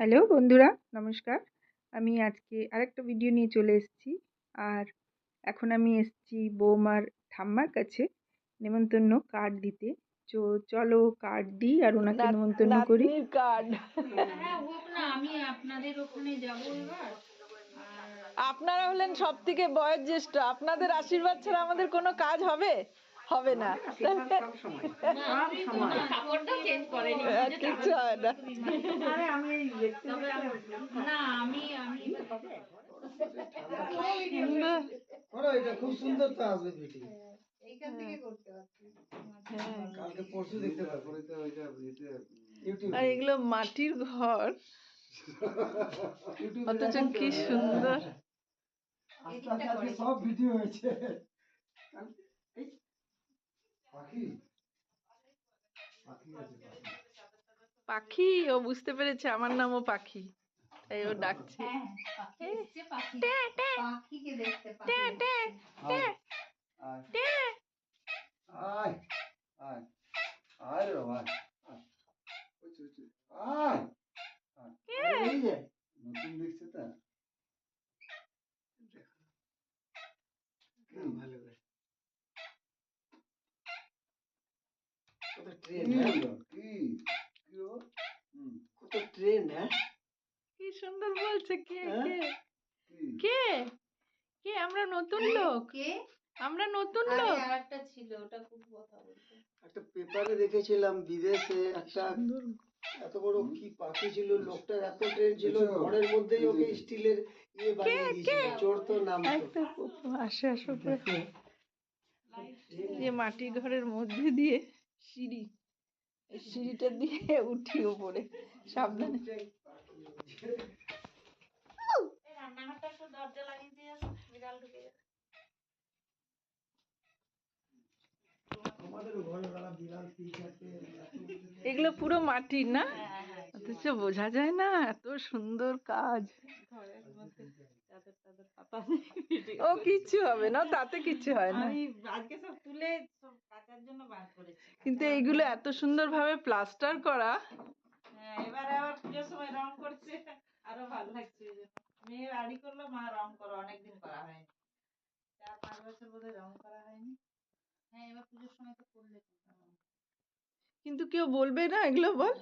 Hello বন্ধুরা নমস্কার। আমি আজকে আরেকটা ভিডিও নিয়ে চলে এসেছি। আর এখন আমি এসেছি বৌমার ঠাম্মার কাছে নেমন্তন্ন কার্ড দিতে। তো চলো কার্ড দিই আর ওনাকে নেমন্তন্ন করি। কার্ড হ্যাঁ না আমি আপনাদের ওখানে যাব এবার। আপনারা হলেন সব থেকে বয়োজ্যেষ্ঠ। আপনাদের আশীর্বাদ ছাড়া আমাদের কোনো কাজ হবে? হবে না। কাপড়টা চেঞ্জ করেনি আর হয় না। তবে আমি- না আমি আমি করো এটা খুব সুন্দর তো আসবে হ্যাঁ। কালকে পরশু দেখতে পাবো। ইউটিউব। আর এগুলো মাটির ঘর। অথচ কি সুন্দর। সব ভিডিও হয়েছে। পাখি? ও বুঝতে পেরেছে আমার নামও পাখি। তাই ও ডাকছে। আয়। আয়। আয়। আয় আয়। আরে এই যে, নতুন দেখছে তা ভালো করে কত ট্রেন কি কি গো? হুম, কত ট্রেন হ্যাঁ কি সুন্দর বলছে কে হ্যাঁ? কে? কে? কে? আমরা নতুন লোক। কে? আমরা নতুন লোক। আরেকটা ছিল ওটা খুব কথা বলতো। একটা পেপারে দেখেছিলাম বিদেশে একটা এত বড় কি পাখি ছিল লোকটার এত ট্রেন ছিল ঘরের মধ্যেই ওকে স্টিলের ইয়ে বানিয়ে দিয়েছিল চোর তো নাম একটা আসে আসো যে মাটি ঘরের মধ্যে দিয়ে সিঁড়ি এই সিঁড়িটা দিয়ে উঠি ওপরে সাবধানে। একটু দরজা লাগিয়ে দিয়ে বিড়াল ঢুকে যাবে এগুলো পুরো মাটির না? হ্যাঁ হ্যাঁ অথচ বোঝা যায় না এত সুন্দর কাজ। ও কিচ্ছু হবে না তাতে কিচ্ছু হয় না। আজকে সব তুলে সব কাচার জন্য বার করেছি। কিন্তু এইগুলো এত সুন্দর ভাবে প্লাস্টার করা। হ্যাঁ এবারে আবার পুজোর সময় রং করছে আরও ভালো লাগছে মেয়ে করল মা রং করো অনেকদিন করা হয়নি। চার পাঁচ বছর বোধহয় রং করা হয়নি। হ্যাঁ এবার পুজোর সময় তো করলে কিন্তু কেউ বলবে না এগুলো বল?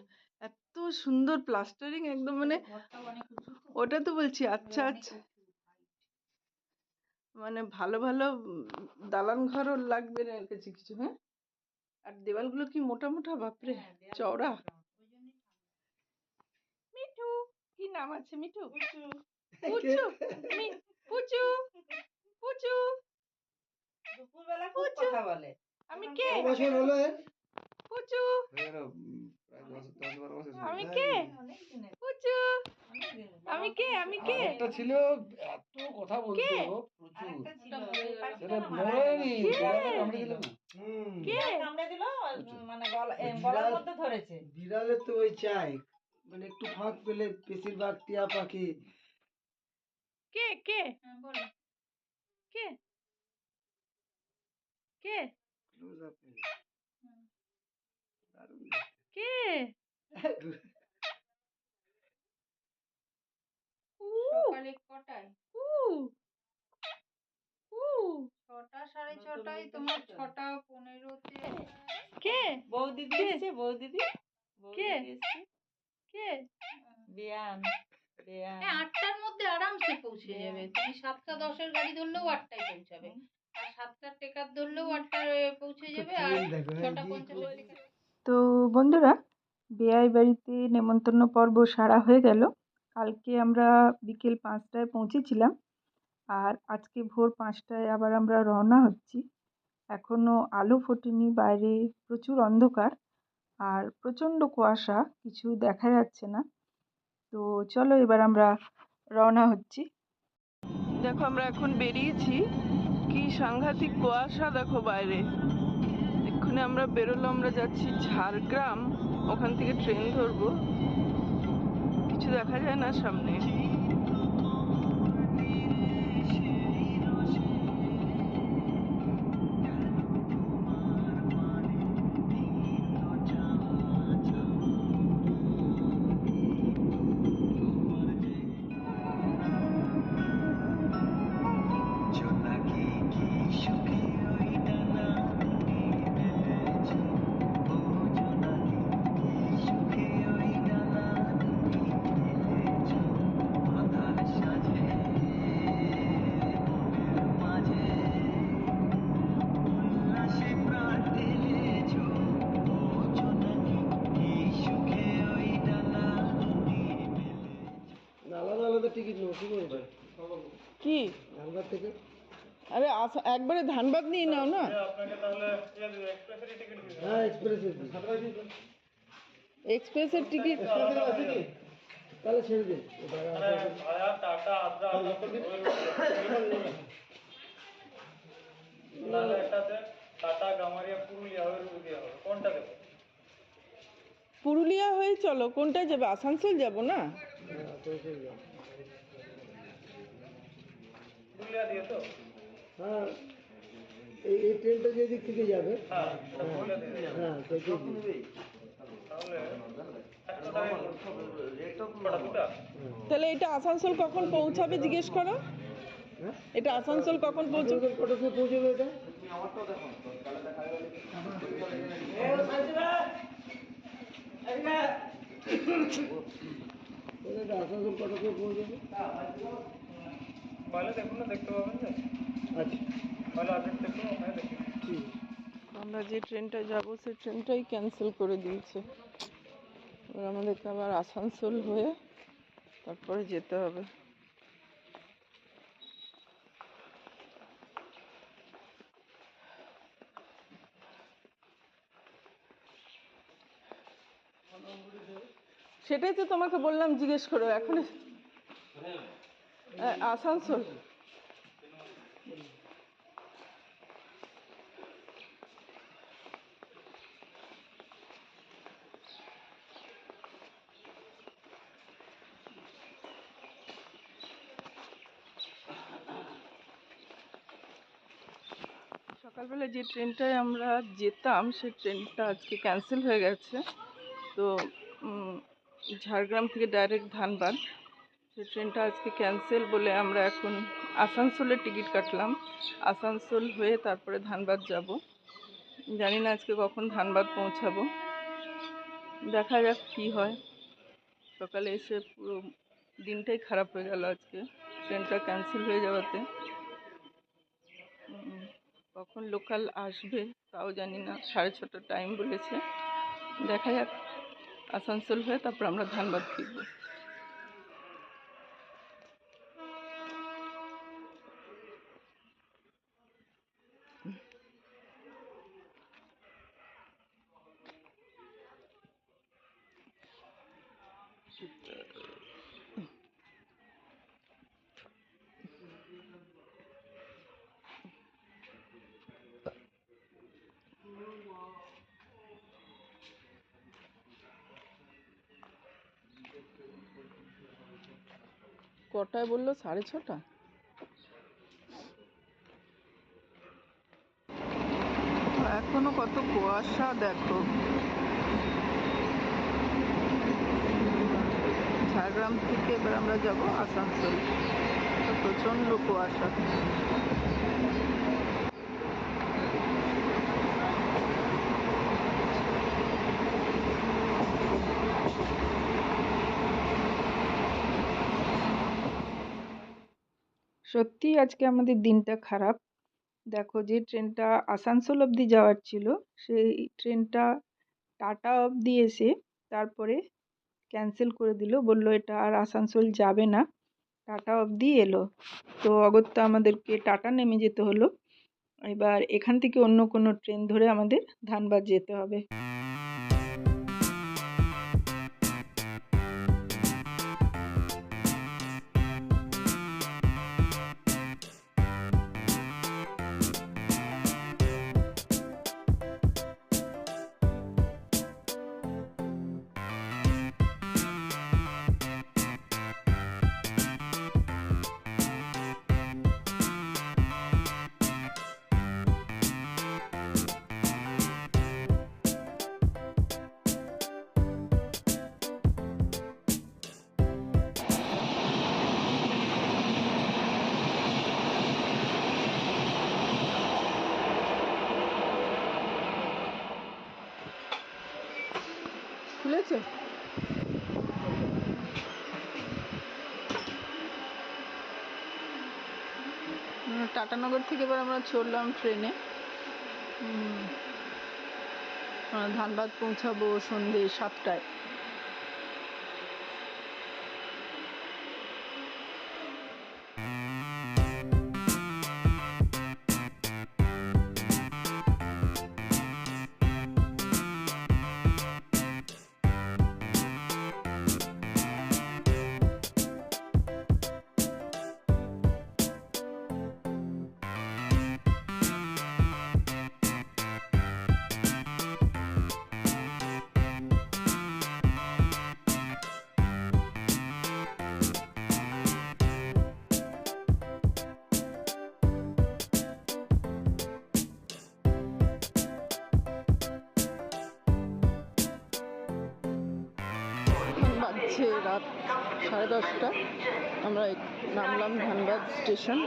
এত সুন্দর প্লাস্টারিং একদম মানে ওটা তো বলছি আচ্ছা আচ্ছা। মানে ভালো ভালো দালান ঘরও লাগবে না এর কাছে কিছু হ্যাঁ? আর দেওয়ালগুলো কি মোটা মোটা? বাপরে হ্যাঁ, চওড়া। মিঠু কি নাম আছে মিঠু। পুচু পুচু পুচু দুপুরবেলা খুব কথা বলে। আমি কে? বছর হলো পুচু আমি কে? পুচু আমি কে? আমি কে? একটা ছিল এত কথা বলতো প্রচুর। আরেকটা ছিল ওই পাখিটা সেটা মরেনি গেছে। কে? গলাটা কামড়ে দিল কে? কামড়ে দিল মানে গলার মধ্যে ধরেছে। বিড়ালের তো ওই চাই মানে একটু ফাঁক পেলে বেশিরভাগ টিয়া পাখি কে কে বলো কে কে ক্লোজ আপ দারুণ কে সকালে কটায় উ উ ছটা সাড়ে ছটায় তোমার ছটা পনেরোতে কে বৌদিদি এসছে বৌদিদি কে? কে বিয়ান হ্যাঁ আটটার মধ্যে আরামসে পৌঁছে যাবে। তুমি সাতটা দশের গাড়ি ধরলেও আটটায় পৌঁছাবে। আর সাতটা টেকার ধরলেও আটটায় পৌঁছে যাবে। আর হ্যাঁ, ছটা পঞ্চাশে টেকার তো বন্ধুরা বেয়াই বাড়িতে নেমন্তন্ন পর্ব সারা হয়ে গেল। কালকে আমরা বিকেল পাঁচটায় পৌঁছেছিলাম। আর আজকে ভোর পাঁচটায় আবার আমরা রওনা হচ্ছি। এখনও আলো ফোটেনি বাইরে প্রচুর অন্ধকার। আর প্রচণ্ড কুয়াশা কিছু দেখা যাচ্ছে না। তো চলো এবার আমরা রওনা হচ্ছি। দেখো আমরা এখন বেরিয়েছি। কি সাংঘাতিক কুয়াশা দেখো বাইরে। এক্ষুনি আমরা বেরোলো, আমরা যাচ্ছি ঝাড়গ্রাম। ওখান থেকে ট্রেন ধরবো। কিছু দেখা যায় না সামনে। কি? আরে একবারে ধানবাদ নিয়ে নাও না? এক্সপ্রেসের টিকিট। তাহলে ছেড়ে দিন পুরুলিয়া হয়ে চলো, কোনটা যাবে? আসানসোল যাব না? হ্যাঁ এই এই ট্রেনটা যে দিক থেকে যাবে। হ্যাঁ হ্যাঁ তাহলে এটা আসানসোল কখন পৌঁছাবে জিজ্ঞেস করো? হ্যাঁ? এটা আসানসোল কখন পৌঁছাবে? কটার সময় পৌঁছবে এটা? আসানসোল কটার সময় পৌঁছবে? আচ্ছা। ঠিক আমরা যে ট্রেনটা যাব সেই ট্রেনটাই ক্যান্সেল করে দিয়েছে। এবার আমাদেরকে আবার আসানসোল হয়ে তারপরে যেতে হবে। সেটাই তো তোমাকে বললাম জিজ্ঞেস করো এখন আসানসোল। সকালবেলা যে ট্রেনটায় আমরা যেতাম, সেই ট্রেনটা আজকে ক্যান্সেল হয়ে গেছে। তো ঝাড়গ্রাম থেকে ডাইরেক্ট ধানবাদ। সেই ট্রেনটা আজকে ক্যান্সেল বলে আমরা এখন আসানসোলের টিকিট কাটলাম। আসানসোল হয়ে তারপরে ধানবাদ যাব। জানি না আজকে কখন ধানবাদ পৌঁছাবো। দেখা যাক কী হয়। সকালে এসে পুরো দিনটাই খারাপ হয়ে গেল আজকে, ট্রেনটা ক্যান্সেল হয়ে যাওয়াতে। কখন লোকাল আসবে তাও জানি না, সাড়ে ছটার টাইম বলেছে। দেখা যাক, আসানসোল হয়ে তারপর আমরা ধানবাদ ফিরবো। কটায় বলল? সাড়ে ছটা? এখনও কত কুয়াশা, দেখো। ঝাড়গ্রাম থেকে এবার আমরা যাব আসানসোল। প্রচণ্ড কুয়াশা। সত্যি আজকে আমাদের দিনটা খারাপ। দেখো যে ট্রেনটা আসানসোল অবধি যাওয়ার ছিল, সেই ট্রেনটা টাটা অবধি এসে তারপরে ক্যান্সেল করে দিল, বলল এটা আর আসানসোল যাবে না, টাটা অবধি এলো। তো অগত্যা আমাদেরকে টাটা নেমে যেতে হলো। এবার এখান থেকে অন্য কোনো ট্রেন ধরে আমাদের ধানবাদ যেতে হবে। খুলেছে? উম, টাটানগর থেকে এবার আমরা চললাম ট্রেনে। ধানবাদ পৌঁছাবো সন্ধে সাতটায়। বাজছে রাত সাড়ে দশটা আমরা এক- নামলাম ধানবাদ স্টেশন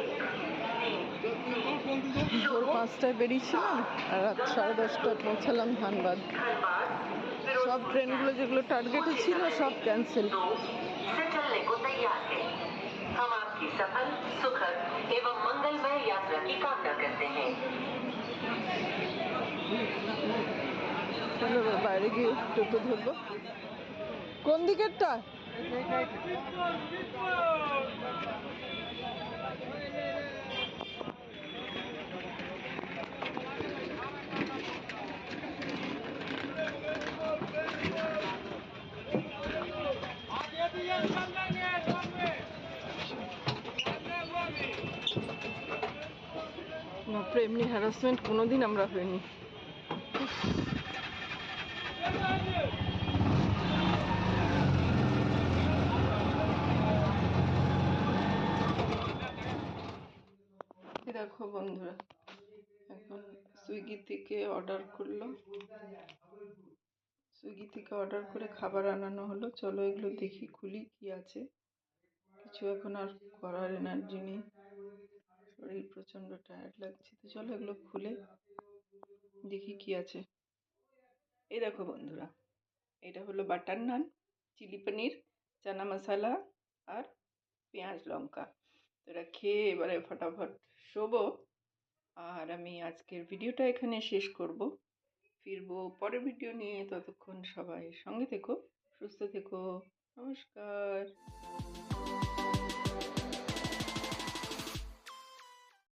ভোর পাঁচটায় বেরিয়েছিলাম আর রাত সাড়ে দশটায় পৌঁছালাম ধানবাদ সব ট্রেনগুলো যেগুলো টার্গেটে ছিল সব ক্যান্সেল से चलने को तैयार है हम आपकी सफल सुखद एवं मंगलमय यात्रा की कामना करते हैं তাহলে এবার বাইরে গিয়ে টোটো ধরবো কোন দিকেরটা? এমনি হ্যারাসমেন্ট কোনোদিন আমরা হইনি এই দেখো বন্ধুরা। এখন সুইগি থেকে অর্ডার করল। সুইগি থেকে অর্ডার করে খাবার আনানো হলো। চলো এগুলো দেখি, খুলি কি আছে। কিছু এখন আর করার এনার্জি নেই। শরীর প্রচণ্ড টায়ার্ড লাগছে। তো চলো এগুলো খুলে দেখি কি আছে। এই দেখো বন্ধুরা, এটা হলো বাটার নান, চিলি পনির, চানা মশলা আর পেঁয়াজ লঙ্কা। তো এটা খেয়ে এবারে ফটাফট শোবো। আর আমি আজকের ভিডিওটা এখানে শেষ করব। ফিরব পরের ভিডিও নিয়ে। ততক্ষণ সবাই সঙ্গে থেকো, সুস্থ থেকো। নমস্কার।